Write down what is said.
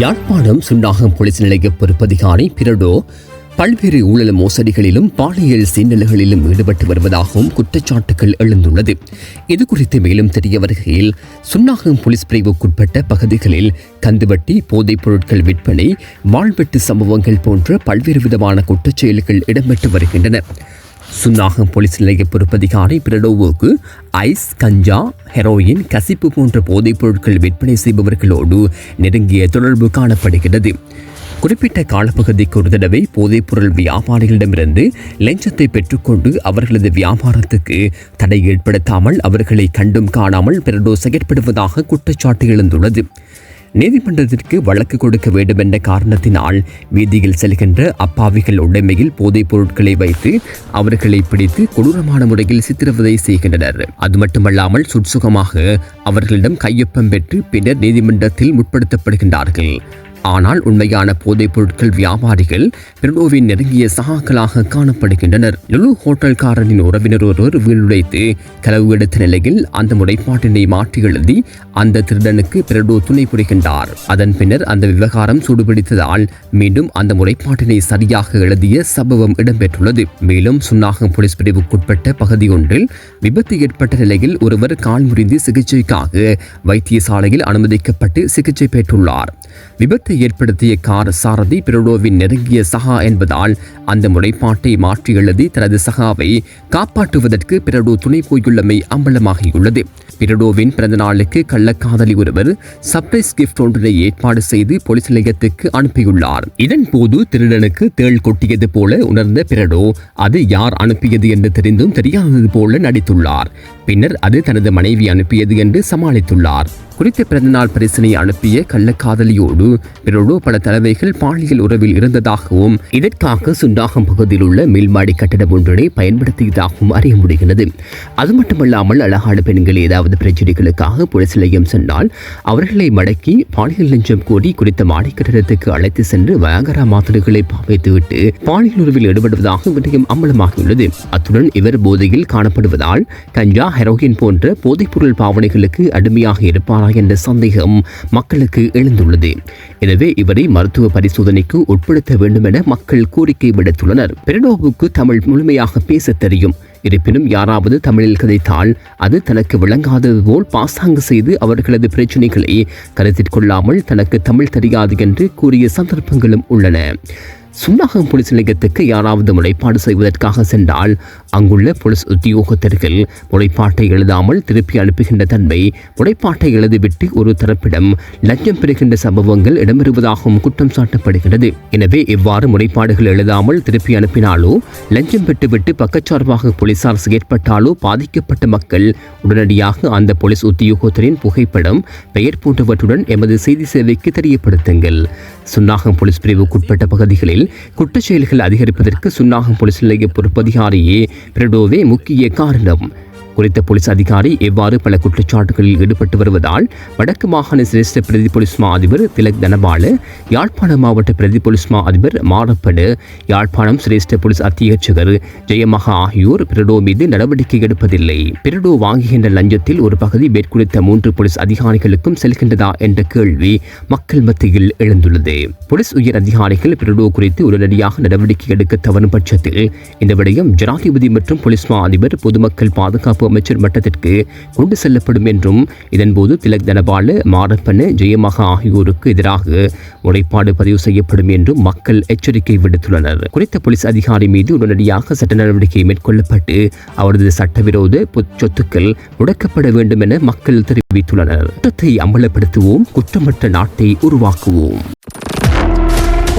Yazhpanam Chunnakam police நிலைய பொறுப்பதிகாரி பிரடோ பல்வேறு ஊழல் மோசடிகளிலும் பாலியல் சீண்டல்களிலும் ஈடுபட்டு வருவதாகவும் குற்றச்சாட்டுகள் எழுந்துள்ளது. இது குறித்து மேலும் தெரிய வருகையில் சுன்னாகம் போலீஸ் பிரிவுக்குட்பட்ட பகுதிகளில் கந்துவட்டி போதைப் பொருட்கள் விற்பனை வாழ்வெட்டு சம்பவங்கள் போன்ற பல்வேறு விதமான குற்றச்செயல்கள் இடம்பெற்று வருகின்றன. சுன்னாகம் போலீஸ் நிலைய பொறுப்பதிகாரி பிரடோவுக்கு ஐஸ் கஞ்சா ஹெரோயின் கசிப்பு போன்ற போதைப் பொருட்கள் விற்பனை செய்பவர்களோடு நெருங்கிய தொடர்பு காணப்படுகிறது. குறிப்பிட்ட காலப்பகுதிக்கு ஒரு தடவை போதைப்பொருள் வியாபாரிகளிடமிருந்து லஞ்சத்தை பெற்றுக்கொண்டு அவர்களது வியாபாரத்துக்கு தடை ஏற்படுத்தாமல் அவர்களை கண்டும் காணாமல் பிரடோ செயற்படுவதாக குற்றச்சாட்டு எழுந்துள்ளது. நீதிமன்றத்திற்கு வழக்கு கொடுக்க வேண்டும் என்ற காரணத்தினால் வீதியில் செல்கின்ற அப்பாவிகள் உடைமையில் போதைப் பொருட்களை வைத்து அவர்களை பிடித்து கொடூரமான முறையில் சித்திரவதை செய்கின்றனர். அது மட்டுமல்லாமல் சுட்சுகமாக அவர்களிடம் கையொப்பம் பெற்று பின்னர் நீதிமன்றத்தில் முற்படுத்தப்படுகின்றார்கள். ஆனால் உண்மையான போதைப் பொருட்கள் வியாபாரிகள் பிரணோவின் நெருங்கிய சகாக்களாக காணப்படுகின்றனர். லுலு ஹோட்டல்காரனின் உறவினர் ஒருவர் வீடுடைத்து களவு எடுத்த நிலையில் அந்த முறைப்பாட்டினை மாற்றி எழுதி அந்த திருடனுக்கு பிரடோ துணை புரிகின்றார். அதன் பின்னர் அந்த விவகாரம் சூடுபிடித்ததால் மீண்டும் அந்த முறைப்பாட்டினை சரியாக எழுதிய சம்பவம் இடம்பெற்றுள்ளது. மேலும் சுன்னாகம் போலீஸ் பிரிவுக்குட்பட்ட பகுதி ஒன்றில் விபத்து ஏற்பட்ட நிலையில் ஒருவர் கால் முறிந்து சிகிச்சைக்காக வைத்தியசாலையில் அனுமதிக்கப்பட்டு சிகிச்சை பெற்றுள்ளார். விபத்தை ஏற்படுத்திய கார் சாரதி பிரோடோவின் நெருங்கிய சகா என்பதால் அந்த முறைப்பாட்டை மாற்றி எழுதி தனது சகாவை காப்பாற்றுவதற்கு பிரடோ துணை போயுள்ளமை அம்பலமாகியுள்ளது. பிரடோவின் பிறந்த நாளுக்கு கள்ளக்காதலி ஒருவர் சர்ப்ரைஸ் கிஃப்ட் ஒன்றினை ஏற்பாடு செய்து போலீஸ் நிலையத்துக்கு அனுப்பியுள்ளார். இதன் போது திருடனுக்கு தேள் கொட்டியது போல உணர்ந்த பிரடோ அது யார் அனுப்பியது என்று தெரிந்தும் தெரியாதது போல நடித்துள்ளார். பின்னர் அது தனது மனைவி அனுப்பியது என்று சமாளித்துள்ளார். குறித்த பிறந்தநாள் பரிசினை அனுப்பிய கள்ளக்காதலியோடு பிறரோ பல தலைவைகள் பாலியல் உறவில் இருந்ததாகவும் இதற்காக சுண்டாகம் பகுதியில் உள்ள மேல்மாடி கட்டடம் ஒன்றினை பயன்படுத்தியதாகவும் அறிய முடிகிறது. அது மட்டுமல்லாமல் அழகான பெண்கள் ஏதாவது பிரச்சனைகளுக்காக போலீஸ் நிலையம் சென்றால் அவர்களை மடக்கி பாலியல் லஞ்சம் கோரி குறித்த மாடி கட்டடத்துக்கு அழைத்து சென்று வயங்கரா மாத்திரைகளை பாவைத்துவிட்டு பாலியல் உறவில் ஈடுபடுவதாக விடயம் அம்பலமாகியுள்ளது. அத்துடன் இவர் போதையில் காணப்படுவதால் கஞ்சா ஹெரோயின் போன்ற போதைப்பொருள் பாவனைகளுக்கு அடிமையாக இருப்பார் என்ற சந்தேகம் மக்களுக்கு எழுந்துள்ளது. எனவே இவரை மருத்துவ பரிசோதனைக்கு உட்படுத்த வேண்டும் என மக்கள் கோரிக்கை விடுத்துள்ளனர். பெருடோவுக்கு தமிழ் முழுமையாக பேச தெரியும். இருப்பினும் யாராவது தமிழில் கதைத்தால் அது தனக்கு விளங்காதது போல் பாசாங்கு செய்து அவர்களது பிரச்சனைகளை கருத்தில் கொள்ளாமல் தனக்கு தமிழ் தெரியாது என்று கூறிய சந்தர்ப்பங்களும் உள்ளன. சுன்னாகம் போலீஸ் நிலையத்துக்கு யாராவது முறைப்பாடு செய்வதற்காக சென்றால் அங்குள்ள போலீஸ் உத்தியோகத்தர்கள் முறைப்பாட்டை எழுதாமல் திருப்பி அனுப்புகின்ற தன்மை முறைப்பாட்டை எழுதிவிட்டு ஒரு தரப்பிடம் லஞ்சம் பெறுகின்ற சம்பவங்கள் இடம்பெறுவதாகவும் குற்றம் சாட்டப்படுகிறது. எனவே இவ்வாறு முறைப்பாடுகள் எழுதாமல் திருப்பி அனுப்பினாலோ லஞ்சம் பெற்றுவிட்டு பக்கச்சார்பாக போலீசார் செயற்பட்டாலோ பாதிக்கப்பட்ட மக்கள் உடனடியாக அந்த போலீஸ் உத்தியோகத்தரின் புகைப்படம் பெயர் போன்றவற்றுடன் எமது செய்தி சேவைக்கு தெரியப்படுத்துங்கள். சுன்னாகம் போலீஸ் பிரிவுக்குட்பட்ட பகுதிகளில் குற்றச்செயல்கள் அதிகரிப்பதற்கு சுன்னாகம் போலீஸ் நிலைய பொறுப்பதிகாரியே பிரடோவே முக்கிய காரணம். குறித்த போலீஸ் அதிகாரி எவ்வாறு பல குற்றச்சாட்டுகளில் ஈடுபட்டு வருவதால் வடக்கு மாகாண சிரேஷ்ட பிரதி போலீஸ் மா அதிபர் திலக் தனபால யாழ்ப்பாண மாவட்ட பிரதி போலீஸ் மா அதிபர் மாரப்படு யாழ்ப்பாணம் சிரேஷ்ட போலீஸ் அத்தியட்சகர் ஜெயமகா ஆகியோர் பிரடோ மீது நடவடிக்கை எடுப்பதில்லை. பிரடோ வாங்குகின்ற லஞ்சத்தில் ஒரு பகுதி மேற்குறித்த மூன்று போலீஸ் அதிகாரிகளுக்கும் செல்கின்றதா என்ற கேள்வி மக்கள் மத்தியில் எழுந்துள்ளது. போலீஸ் உயர் அதிகாரிகள் பிரடோ குறித்து உடனடியாக நடவடிக்கை எடுக்க தவறும் பட்சத்தில் இந்த விடயம் ஜனாதிபதி மற்றும் போலீஸ் மா அதிபர் பொதுமக்கள் பாதுகாப்பு அமைச்சர் மட்டத்திற்கு கொண்டு செல்லப்படும் என்றும் இதன்போது திலக் தனபால மாரப்பன ஜெயமகா ஆகியோருக்கு எதிராக முறைப்பாடு பதிவு செய்யப்படும் என்றும் மக்கள் எச்சரிக்கை விடுத்துள்ளனர். குறித்த போலீஸ் அதிகாரி மீது உடனடியாக சட்ட நடவடிக்கை மேற்கொள்ளப்பட்டு அவரது சட்டவிரோத சொத்துக்கள் முடக்கப்பட வேண்டும் என மக்கள் தெரிவித்துள்ளனர். குற்றத்தை அம்பலப்படுத்துவோம் குற்றமற்ற நாட்டை உருவாக்குவோம்.